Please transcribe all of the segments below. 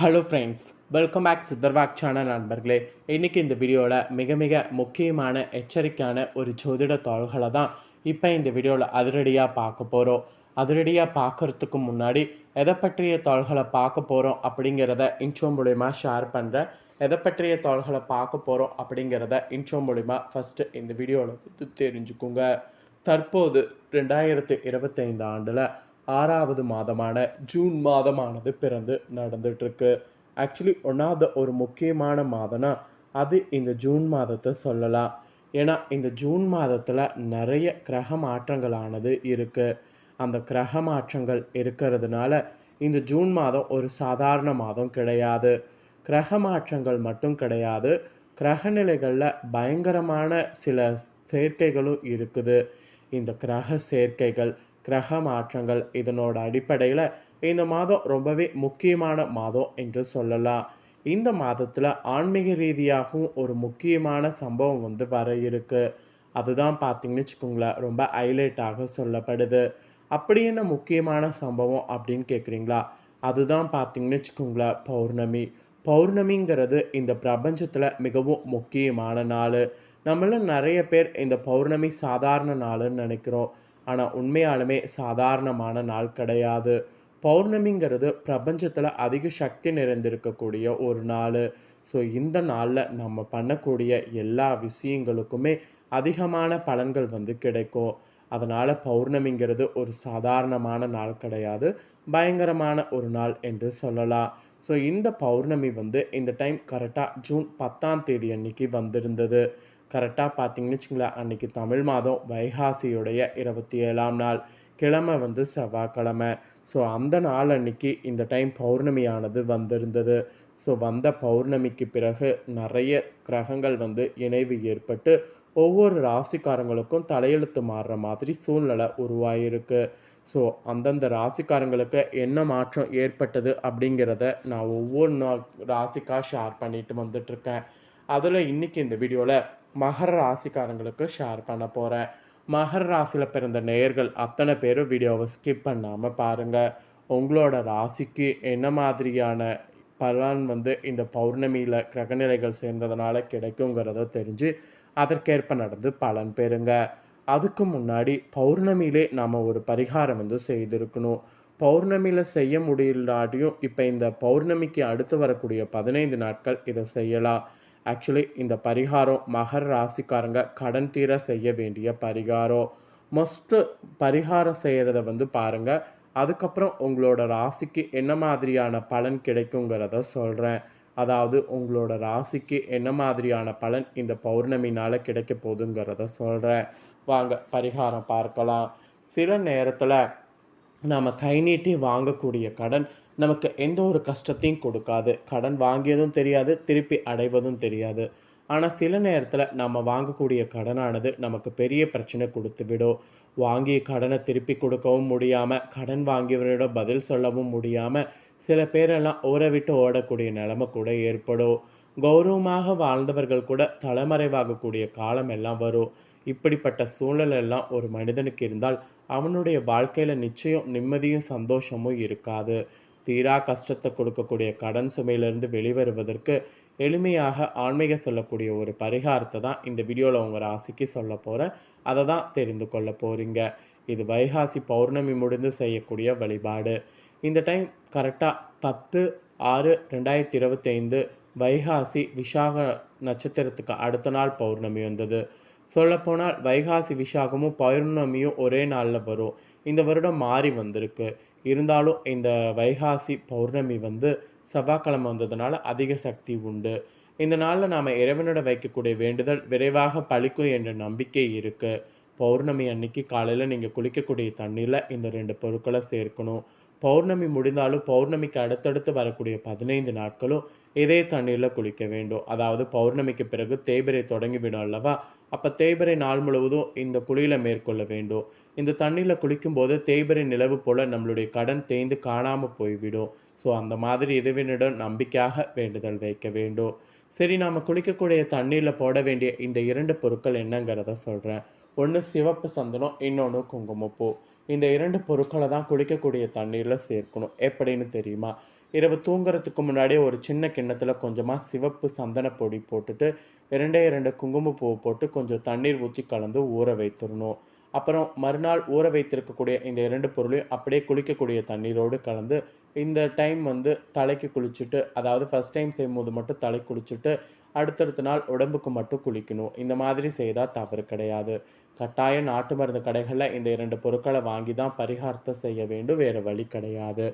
Hello friends welcome back சுந்தர்வாக் channel நண்பர்களே. இன்றைக்கி இந்த வீடியோவில் மிக மிக முக்கியமான எச்சரிக்கையான ஒரு ஜோதிட தாள்களை தான் இப்போ இந்த வீடியோவில் அதிரடியாக பார்க்க போகிறோம் அதிரடியாக பார்க்குறதுக்கு முன்னாடி எதை பற்றிய தாள்களை பார்க்க போகிறோம் அப்படிங்கிறத இன்ட்ரோ மூலிமா ஷேர் பண்ணுறேன் எதை பற்றிய தாள்களை பார்க்க போகிறோம் அப்படிங்கிறத இன்ட்ரோ மூலிமா ஃபஸ்ட்டு இந்த வீடியோவில் தெரிஞ்சுக்கோங்க தெரிஞ்சுக்குங்க. தற்போது ரெண்டாயிரத்து இருபத்தைந்து ஆண்டில் ஆறாவது மாதமான ஜூன் மாதமானது பிறந்து நடந்துட்டுருக்கு ஆக்சுவலி ஒன்றாவது ஒரு முக்கியமான மாதம்னா அது இந்த ஜூன் மாதத்தை சொல்லலாம். ஏன்னா இந்த ஜூன் மாதத்தில் நிறைய கிரக மாற்றங்களானது இருக்குது அந்த கிரக மாற்றங்கள் இருக்கிறதுனால இந்த ஜூன் மாதம் ஒரு சாதாரண மாதம் கிடையாது. கிரக மாற்றங்கள் மட்டும் கிடையாது. கிரகநிலைகளில் பயங்கரமான சில சேர்க்கைகளும் இருக்குது. இந்த கிரக சேர்க்கைகள் கிரக மாற்றங்கள் இதனோட அடிப்படையில் இந்த மாதம் ரொம்பவே முக்கியமான மாதம் என்று சொல்லலாம். இந்த மாதத்தில் ஆன்மீக ரீதியாகவும் ஒரு முக்கியமான சம்பவம் வந்து வர இருக்கு. அதுதான் பார்த்தீங்கன்னு வச்சுக்கோங்களேன் ரொம்ப ஹைலைட்டாக சொல்லப்படுது. அப்படி என்ன முக்கியமான சம்பவம் அப்படின்னு கேட்குறீங்களா அதுதான் பார்த்தீங்கன்னு வச்சுக்கோங்களேன் பௌர்ணமி. பௌர்ணமிங்கிறது இந்த பிரபஞ்சத்தில் மிகவும் முக்கியமான நாள். நம்மள நிறைய பேர் இந்த பௌர்ணமி சாதாரண நாள்னு நினைக்கிறோம். ஆனால் உண்மையாலுமே சாதாரணமான நாள் கிடையாது. பௌர்ணமிங்கிறது பிரபஞ்சத்தில் அதிக சக்தி நிறைந்திருக்கக்கூடிய ஒரு நாள். ஸோ இந்த நாளில் நம்ம பண்ணக்கூடிய எல்லா விஷயங்களுக்குமே அதிகமான பலன்கள் வந்து கிடைக்கும். அதனால் பௌர்ணமிங்கிறது ஒரு சாதாரணமான நாள் கிடையாது. பயங்கரமான ஒரு நாள் என்று சொல்லலாம். ஸோ இந்த பௌர்ணமி வந்து இந்த டைம் கரெக்டாக ஜூன் பத்தாம் தேதி அன்னைக்கு வந்திருந்தது. கரெக்டாக பார்த்தீங்கன்னு வச்சுங்களேன் அன்றைக்கி தமிழ் மாதம் வைகாசியுடைய இருபத்தி ஏழாம் நாள் கிழமை வந்து செவ்வாய்க்கிழமை. ஸோ அந்த நாள் அன்னைக்கு இந்த டைம் பௌர்ணமியானது வந்திருந்தது. ஸோ வந்த பௌர்ணமிக்கு பிறகு நிறைய கிரகங்கள் வந்து இணைவு ஏற்பட்டு ஒவ்வொரு ராசிக்காரங்களுக்கும் தலையெழுத்து மாறுற மாதிரி சூழ்நிலை உருவாகிருக்கு ஸோ அந்தந்த ராசிக்காரங்களுக்கு என்ன மாற்றம் ஏற்பட்டது அப்படிங்கிறத நான் ஒவ்வொரு நா- ராசிக்காக ஷேர் பண்ணிட்டு வந்துட்டுருக்கேன். அதில் இன்னைக்கு இந்த வீடியோவில் மகர ராசிக்காரங்களுக்கு ஷேர் பண்ண போகிறேன் மகர ராசியில் பிறந்த நேயர்கள் அத்தனை பேரும் வீடியோவை ஸ்கிப் பண்ணாமல் பாருங்கள் உங்களோட ராசிக்கு என்ன மாதிரியான பலன் வந்து இந்த பௌர்ணமியில் கிரகநிலைகள் சேர்ந்ததுனால கிடைக்குங்கிறத தெரிஞ்சு அதற்கேற்ப நடந்து பலன் பெறுங்க. அதுக்கு முன்னாடி பௌர்ணமியிலே நாம் ஒரு பரிகாரம் வந்து செய்திருக்கணும். பௌர்ணமியில் செய்ய முடியலாட்டியும் இப்போ இந்த பௌர்ணமிக்கு அடுத்து வரக்கூடிய பதினைந்து நாட்கள் இதை செய்யலாம். ஆக்சுவலி இந்த பரிகாரம் மகர ராசிக்காரங்க கடன் தீர செய்ய வேண்டிய பரிகாரம். மஸ்ட்டு பரிகாரம் செய்கிறத வந்து பாருங்கள் அதுக்கப்புறம் உங்களோட ராசிக்கு என்ன மாதிரியான பலன் கிடைக்குங்கிறத சொல்கிறேன் அதாவது உங்களோட ராசிக்கு என்ன மாதிரியான பலன் இந்த பௌர்ணமினால் கிடைக்க போகுதுங்கிறத சொல்கிறேன் வாங்க பரிகாரம் பார்க்கலாம். சில நேரத்தில் நாம் கை நீட்டி வாங்கக்கூடிய கடன் நமக்கு எந்த ஒரு கஷ்டத்தையும் கொடுக்காது. கடன் வாங்கியதும் தெரியாது திருப்பி அடைவதும் தெரியாது. ஆனால் சில நேரத்தில் நம்ம வாங்கக்கூடிய கடனானது நமக்கு பெரிய பிரச்சனை கொடுத்து விடும். வாங்கிய கடனை திருப்பி கொடுக்கவும் முடியாமல் கடன் வாங்கியவரிடம் பதில் சொல்லவும் முடியாமல் சில பேரெல்லாம் ஊரை விட்டு ஓடக்கூடிய நிலைமை கூட ஏற்படும். கௌரவமாக வாழ்ந்தவர்கள் கூட தலைமறைவாகக்கூடிய காலம் எல்லாம் வரும். இப்படிப்பட்ட சூழல் எல்லாம் ஒரு மனிதனுக்கு இருந்தால் அவனுடைய வாழ்க்கையில் நிச்சயம் நிம்மதியும் சந்தோஷமும் இருக்காது. தீரா கஷ்டத்தை கொடுக்கக்கூடிய கடன் சுமையிலிருந்து வெளிவருவதற்கு எளிமையாக ஆன்மீக சொல்லக்கூடிய ஒரு பரிகாரத்தை தான் இந்த வீடியோவில் உங்கள் ராசிக்கு சொல்ல போகிறேன் அதை தான் தெரிந்து கொள்ள போகிறீங்க இது வைகாசி பௌர்ணமி முடிந்து செய்யக்கூடிய வழிபாடு. இந்த டைம் கரெக்டாக பத்து ஆறு ரெண்டாயிரத்தி இருபத்தைந்து வைகாசி விசாக நட்சத்திரத்துக்கு அடுத்த நாள் பௌர்ணமி வந்தது. சொல்லப்போனால் வைகாசி விசாகமும் பௌர்ணமியும் ஒரே நாளில் வரும். இந்த வருடம் மாறி வந்திருக்கு. இருந்தாலும் இந்த வைகாசி பௌர்ணமி வந்து செவ்வாய்க்கிழமை வந்ததுனால அதிக சக்தி உண்டு. இந்த நாளில் நாம் இறைவனிடம் வைக்கக்கூடிய வேண்டுதல் விரைவாக பழிக்கும் என்ற நம்பிக்கை இருக்குது பௌர்ணமி அன்னைக்கு காலையில் நீங்கள் குளிக்கக்கூடிய தண்ணியில் இந்த ரெண்டு பொருட்களை சேர்க்கணும். பௌர்ணமி முடிந்தாலும் பௌர்ணமிக்கு அடுத்தடுத்து வரக்கூடிய பதினைந்து நாட்களும் இதே தண்ணீரில் குளிக்க வேண்டும். அதாவது பௌர்ணமிக்கு பிறகு தேய்பிரை தொடங்கிவிடும் அல்லவா? அப்போ தேய்பிரை நாள் முழுவதும் இந்த குளியில் மேற்கொள்ள வேண்டும். இந்த தண்ணியில் குளிக்கும்போது தேய்பிரை நிலவு போல் நம்மளுடைய கடன் தேய்ந்து காணாமல் போய்விடும். ஸோ அந்த மாதிரி இறைவனிடம் நம்பிக்கையாக வேண்டுதல் வைக்க வேண்டும். சரி நாம் குளிக்கக்கூடிய தண்ணீரில் போட வேண்டிய இந்த இரண்டு பொருட்கள் என்னங்கிறத சொல்கிறேன் ஒன்று சிவப்பு சந்தனம் இன்னொன்று குங்குமப்பூ. இந்த இரண்டு பொருட்களை தான் குளிக்கக்கூடிய தண்ணீரில் சேர்க்கணும். எப்படின்னு தெரியுமா? இரவு தூங்குறதுக்கு முன்னாடியே ஒரு சின்ன கிண்ணத்தில் கொஞ்சமாக சிவப்பு சந்தன பொடி போட்டுட்டு இரண்டே இரண்டு குங்குமப்பூவை போட்டு கொஞ்சம் தண்ணீர் ஊற்றி கலந்து ஊற வைத்துடணும். அப்புறம் மறுநாள் ஊற வைத்திருக்கக்கூடிய இந்த இரண்டு பொருளையும் அப்படியே குளிக்கக்கூடிய தண்ணீரோடு கலந்து இந்த டைம் வந்து தலைக்கு குளிச்சுட்டு அதாவது ஃபஸ்ட் டைம் செய்யும்போது மட்டும் தலை குளிச்சுட்டு அடுத்தடுத்த நாள் உடம்புக்கு மட்டும் குளிக்கணும். இந்த மாதிரி செய்தால் தவறு கிடையாது. கட்டாயம் நாட்டு மருந்து கடைகளில் இந்த இரண்டு பொருட்களை வாங்கி தான் பரிகாரத்தை செய்ய வேண்டும். வேறு வழி கிடையாது.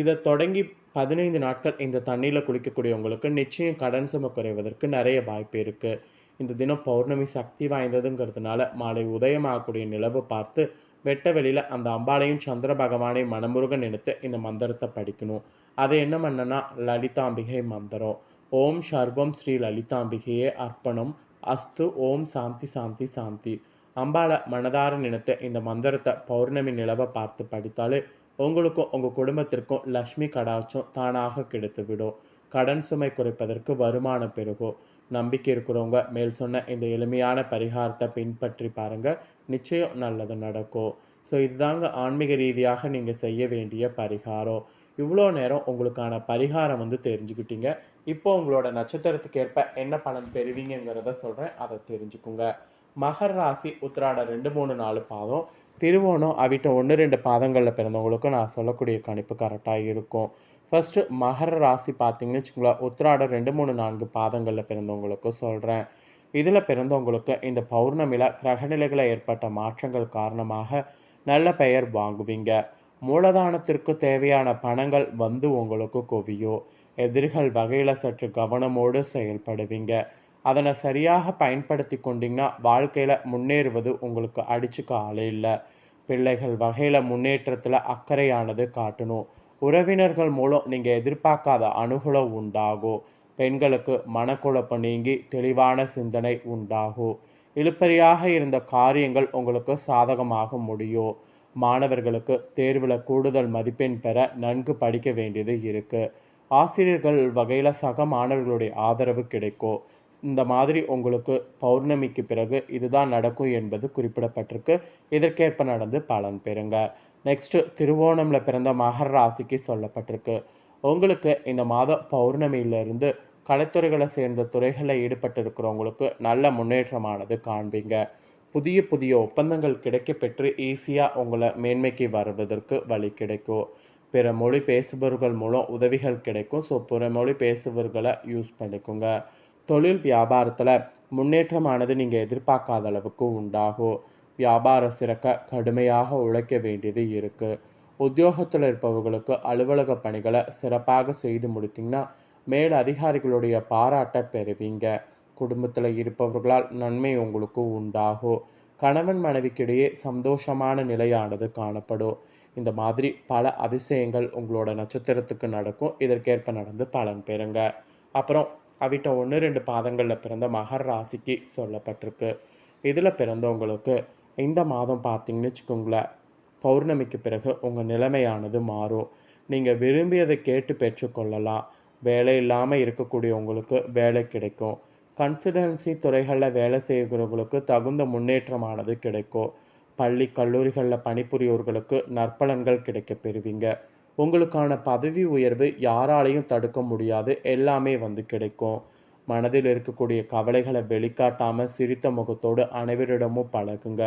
இதை தொடங்கி பதினைந்து நாட்கள் இந்த தண்ணியில் குளிக்கக்கூடியவங்களுக்கு நிச்சயம் கடன் சுமை குறைவதற்கு நிறைய வாய்ப்பு இருக்குது இந்த தினம் பௌர்ணமி சக்தி வாய்ந்ததுங்கிறதுனால மாலை உதயமாகக்கூடிய நிலவு பார்த்து வெட்ட வெளியில் அந்த அம்பாளையும் சந்திர பகவானை மனமுருகன் நினைத்து இந்த மந்திரத்தை படிக்கணும். அதை என்ன பண்ணனா லலிதாம்பிகை மந்திரம். ஓம் சர்வம் ஸ்ரீ லலிதாம்பிகையே அர்ப்பணம். அஸ்து ஓம் சாந்தி சாந்தி சாந்தி. அம்பாளை மனதார நினைத்து இந்த மந்திரத்தை பௌர்ணமி நிலவை பார்த்து படித்தாலே உங்களுக்கும் உங்கள் குடும்பத்திற்கும் லக்ஷ்மி கடாட்சம் தானாக கிடைத்துவிடும். கடன் சுமை குறைப்பதற்கு வருமானம் பெருகும். நம்பிக்கை இருக்கிறவங்க மேல் சொன்ன இந்த எளிமையான பரிகாரத்தை பின்பற்றி பாருங்க. நிச்சயம் நல்லது நடக்கும். ஸோ இதுதாங்க ஆன்மீக ரீதியாக நீங்கள் செய்ய வேண்டிய பரிகாரம். இவ்வளோ நேரம் உங்களுக்கான பரிகாரம் வந்து தெரிஞ்சுக்கிட்டீங்க. இப்போ உங்களோட நட்சத்திரத்துக்கு ஏற்ப என்ன பலன் பெறுவீங்கங்கிறத சொல்கிறேன் அதை தெரிஞ்சுக்குங்க. மகர் ராசி உத்திராட ரெண்டு மூணு நாலு பாதம். திருவோணம் அவிட்ட ஒன்று ரெண்டு பாதங்களில் பிறந்தவங்களுக்கும் நான் சொல்லக்கூடிய கணிப்பு கரெக்டாக இருக்கும். ஃபஸ்ட்டு மகர ராசி பார்த்தீங்கன்னு வச்சுக்கோங்களேன் உத்திராடம் ரெண்டு மூணு நான்கு பாதங்களில் பிறந்தவங்களுக்கும் சொல்கிறேன் இதில் பிறந்தவங்களுக்கு இந்த பௌர்ணமியில் கிரகநிலைகளில் ஏற்பட்ட மாற்றங்கள் காரணமாக நல்ல பெயர் வாங்குவீங்க. மூலதானத்திற்கு தேவையான பணங்கள் வந்து உங்களுக்கு குவியும். எதிரிகள் வகையில் சற்று கவனமோடு செயல்படுவீங்க. அதனை சரியாக பயன்படுத்தி கொண்டீங்கன்னா வாழ்க்கையில் முன்னேறுவது உங்களுக்கு அடிச்சுக்க ஆளே இல்லை. பிள்ளைகள் வகையில் முன்னேற்றத்தில் அக்கறையானது காட்டணும். உறவினர்கள் மூலம் நீங்கள் எதிர்பார்க்காத அணுகுலம் உண்டாகும். பெண்களுக்கு மனக்குழப்பம் நீங்கி தெளிவான சிந்தனை உண்டாகும். இழுப்பறியாக இருந்த காரியங்கள் உங்களுக்கு சாதகமாக முடியும். மாணவர்களுக்கு தேர்வில் கூடுதல் மதிப்பெண் பெற நன்கு படிக்க வேண்டியது இருக்குது ஆசிரியர்கள் வகையில் சக மாணவர்களுடைய ஆதரவு கிடைக்கும் இந்த மாதிரி உங்களுக்கு பௌர்ணமிக்கு பிறகு இதுதான் நடக்கும் என்பது குறிப்பிடப்பட்டிருக்கு. இதற்கேற்ப நடந்து பலன் பெறுங்க. நெக்ஸ்ட்டு திருவோணமில் பிறந்த மகர ராசிக்கு சொல்லப்பட்டிருக்கு. உங்களுக்கு இந்த மாதம் பௌர்ணமியிலிருந்து கலைத்துறைகளை சேர்ந்த துறைகளில் ஈடுபட்டிருக்கிறவங்களுக்கு நல்ல முன்னேற்றமானது காண்பீங்க. புதிய புதிய ஒப்பந்தங்கள் கிடைக்க பெற்று ஈஸியாக உங்களை மேன்மைக்கு வருவதற்கு வழி கிடைக்கும் பிற மொழி பேசுபவர்கள் மூலம் உதவிகள் கிடைக்கும். ஸோ பிற மொழி பேசுபவர்களை யூஸ் பண்ணிக்கோங்க. தொழில் வியாபாரத்தில் முன்னேற்றமானது நீங்கள் எதிர்பார்க்காத அளவுக்கு உண்டாகும். வியாபார சிறக்க கடுமையாக உழைக்க வேண்டியது இருக்குது உத்தியோகத்தில் இருப்பவர்களுக்கு அலுவலக பணிகளை சிறப்பாக செய்து முடித்தீங்கன்னா மேல் அதிகாரிகளுடைய பாராட்டை பெறுவீங்க. குடும்பத்தில் இருப்பவர்களால் நன்மை உங்களுக்கு உண்டாகும். கணவன் மனைவிக்கிடையே சந்தோஷமான நிலையானது காணப்படும். இந்த மாதிரி பல அதிசயங்கள் உங்களோட நட்சத்திரத்துக்கு நடக்கும். இதற்கேற்ப நடந்து பலன் பெறுங்க. அப்புறம் அவிட்ட ஒன்று ரெண்டு பாதங்களில் பிறந்த மகர் ராசிக்கு சொல்லப்பட்டிருக்கு. இதில் பிறந்தவங்களுக்கு இந்த மாதம் பார்த்தீங்கன்னு வச்சுக்கோங்களேன் பௌர்ணமிக்கு பிறகு உங்கள் நிலைமையானது மாறும். நீங்கள் விரும்பியதை கேட்டு பெற்றுக்கொள்ளலாம். வேலை இல்லாமல் இருக்கக்கூடியவங்களுக்கு வேலை கிடைக்கும். கன்சல்டன்சி துறைகளில் வேலை செய்கிறவங்களுக்கு தகுந்த முன்னேற்றமானது கிடைக்கும் பள்ளி கல்லூரிகளில் பணிபுரியவர்களுக்கு நற்பலன்கள் கிடைக்க பெறுவீங்க. உங்களுக்கான பதவி உயர்வு யாராலையும் தடுக்க முடியாது. எல்லாமே வந்து கிடைக்கும் மனதில் இருக்கக்கூடிய கவலைகளை வெளிக்காட்டாமல் சிரித்த முகத்தோடு அனைவரிடமும் பழகுங்க.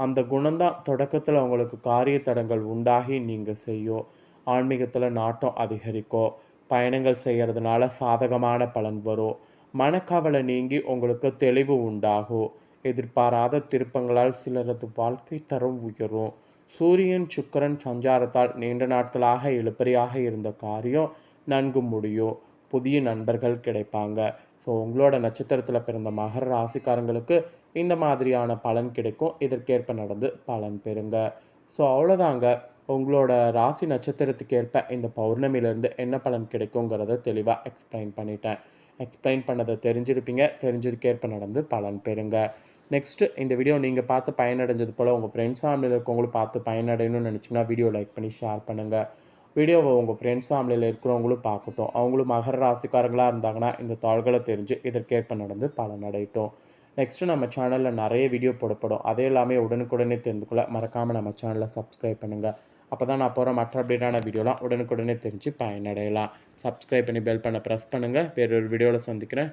அந்த குணம்தான் தொடக்கத்தில் உங்களுக்கு காரிய தடங்கள் உண்டாகி நீங்கள் செய்யும் ஆன்மீகத்தில் நாட்டம் அதிகரிக்கும் பயணங்கள் செய்கிறதுனால சாதகமான பலன் வரும் மனக்கவலை நீங்கி உங்களுக்கு தெளிவு உண்டாகும் எதிர்பாராத திருப்பங்களால் சிலரது வாழ்க்கை தரம் உயரும். சூரியன் சுக்கரன் சஞ்சாரத்தால் நீண்ட நாட்களாக இழுப்பறியாக இருந்த காரியம் நன்கு முடியும். புதிய நண்பர்கள் கிடைப்பாங்க. ஸோ உங்களோட நட்சத்திரத்தில் பிறந்த மகர ராசிக்காரங்களுக்கு இந்த மாதிரியான பலன் கிடைக்கும். இதற்கேற்ப நடந்து பலன் பெறுங்க. ஸோ அவ்வளோதாங்க உங்களோட ராசி நட்சத்திரத்துக்கேற்ப இந்த பௌர்ணமியிலேருந்து என்ன பலன் கிடைக்குங்கிறத தெளிவாக எக்ஸ்பிளைன் பண்ணிட்டேன். எக்ஸ்பிளைன் பண்ணதை தெரிஞ்சிருப்பீங்க. தெரிஞ்சதுக்கேற்ப நடந்து பலன் பெறுங்க. நெக்ஸ்ட்டு இந்த வீடியோ நீங்கள் பார்த்து பயனடைஞ்சது போல் உங்கள் ஃப்ரெண்ட்ஸ் ஃபேமிலியில் இருக்கவங்களும் பார்த்து பயனடையணும்னு நினச்சிங்கன்னா வீடியோ லைக் பண்ணி ஷேர் பண்ணுங்கள் வீடியோவை உங்கள் ஃப்ரெண்ட்ஸ் ஃபேமிலியில் இருக்கிறவங்களும் பார்க்கட்டும். அவங்களும் மகர ராசிக்காரங்களாக இருந்தாங்கன்னா இந்த தாள்களை தெரிஞ்சு இதற்கேற்ப நடந்து பலனடையட்டும் நெக்ஸ்ட்டு நம்ம சேனலில் நிறைய வீடியோ போடப்படும். அதே எல்லாமே உடனுக்குடனே தெரிந்து கொள்ள மறக்காமல் நம்ம சேனலை சப்ஸ்கிரைப் பண்ணுங்கள் அப்போ தான் நான் போகிற மற்ற அப்டேட்டான வீடியோலாம் உடனுக்குடனே தெரிஞ்சு பயனடையலாம். சப்ஸ்கிரைப் பண்ணி பெல் பண்ண ப்ரெஸ் பண்ணுங்கள் வேறொரு வீடியோவில் சந்திக்கிறேன்.